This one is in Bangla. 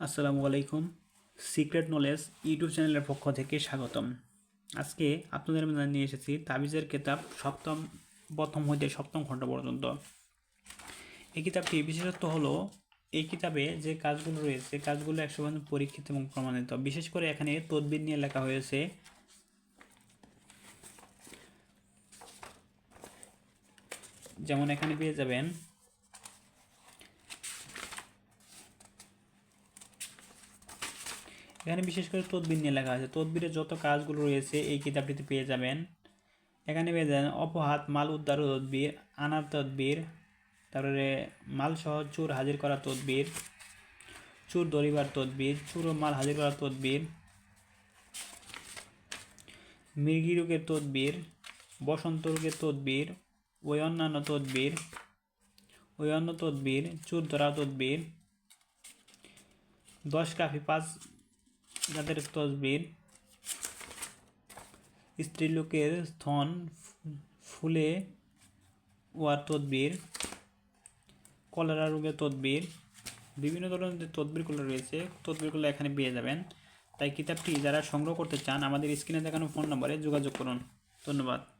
আসসালামু আলাইকুম। সিক্রেট নলেজ ইউটিউব চ্যানেলের পক্ষ থেকে স্বাগতম। আজকে আপনাদের মধ্যে নিয়ে এসেছি তাবিজের কিতাব সপ্তম, প্রথম হইতে সপ্তম খণ্ড পর্যন্ত। এই কিতাবটি বিশেষত্ব হলো, এই কিতাবে যে কাজগুলো রয়েছে কাজগুলো একশো পার্সেন্ট পরীক্ষিত এবং প্রমাণিত। বিশেষ করে এখানে তদবির নিয়ে লেখা হয়েছে, যেমন এখানে পেয়ে যাবেন এখানে বিশেষ করে তদবির নিয়ে লেখা আছে। তদবিরের যত কাজগুলো রয়েছে, এই কিতাবটিতে পেয়ে যাবেন। এখানে পেয়ে যাবেন অপহাত, মাল উদ্ধার তদবির, আনার তদবির, তারপরে মাল সহ চুর হাজির করা তদবির, চুর দরিবার তদবির, চুর ও মাল হাজির করা তদবির মৃগী রোগের তদবির, বসন্ত রোগের তদবির, ওই অন্যান্য তদবির, ওই অন্য তদবির, চুর ধরা তদবির, দশ কাফি, পাঁচ যাদের তসবির, স্ত্রীলোকের স্থন ফুলে ওয়ার তদবির, কলেরা রোগের তদবির, বিভিন্ন ধরনের যে তদবিরগুলো রয়েছে, তদবিরগুলো এখানে পেয়ে যাবেন। তাই কিতাবটি যারা সংগ্রহ করতে চান, আমাদের স্ক্রিনে দেখানো ফোন নম্বরে যোগাযোগ করুন। ধন্যবাদ।